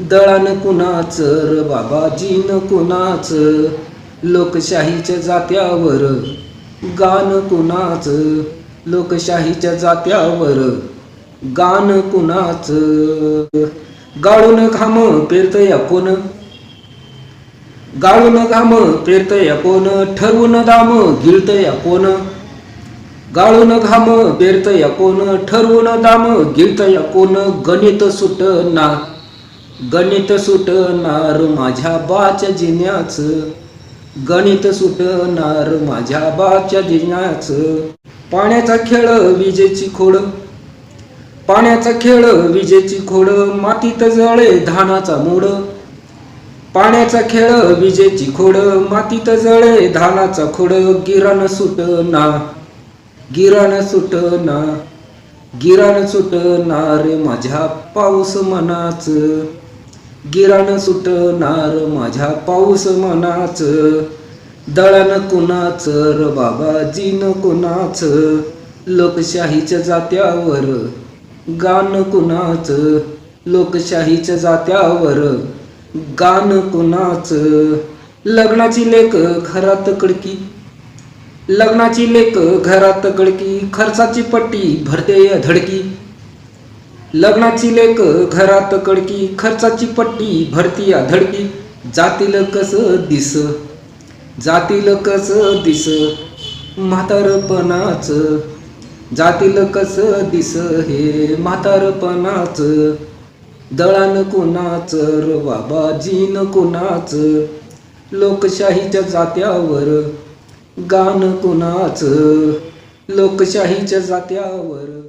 दळण कुणाच र बाबाजीन कुणाच. लोकशाहीच्या जात्यावर गान कुणाच. लोकशाहीच्या जात्यावर गान कुणाच. गाळून घाम पेरतया कोण गाळून घाम पेरतया कोण ठरवून दाम गिळतया कोण गाळून घाम पेरतया कोण ठरवून दाम गिळतया कोण गणित सुटना. गणित सुटणार माझ्या बाच्या जिन्याच. गणित सुटणार माझ्या बाच्या जिन्याच. पाण्याचा खेळ विजेची खोड. पाण्याचा खेळ विजेची खोड. मातीत जळे धानाचा मूड. पाण्याचा खेळ विजेची खोड. मातीत जळे धानाचा खोड. गिरण सुटना. गिरण सुटना. गिरण सुटणार माझ्या पाऊस मनाच. गिरान सुटणार माझ्या पाऊस मनाच. दळण कुणाच र बाबाजीन कुणाच. लोकशाहीच्या जात्यावर गाण कुणाच. लोकशाहीच्या जात्यावर गाण कुणाच. लग्नाची लेख घरात कडकी लग्नाची लेख घरात कडकी खर्चाची पट्टी भरते धडकी. लग्नाची लेख घरात कडकी खर्चाची पट्टी भरती धडकी. जातील कस दिस जातील कस दिस म्हातारपणाच. जातील कस दिस हे म्हातारपणाच. दळान कोणाच र बाबाजीन कोणाच. लोकशाहीच्या जात्यावर गान कोणाच. लोकशाहीच्या जात्यावर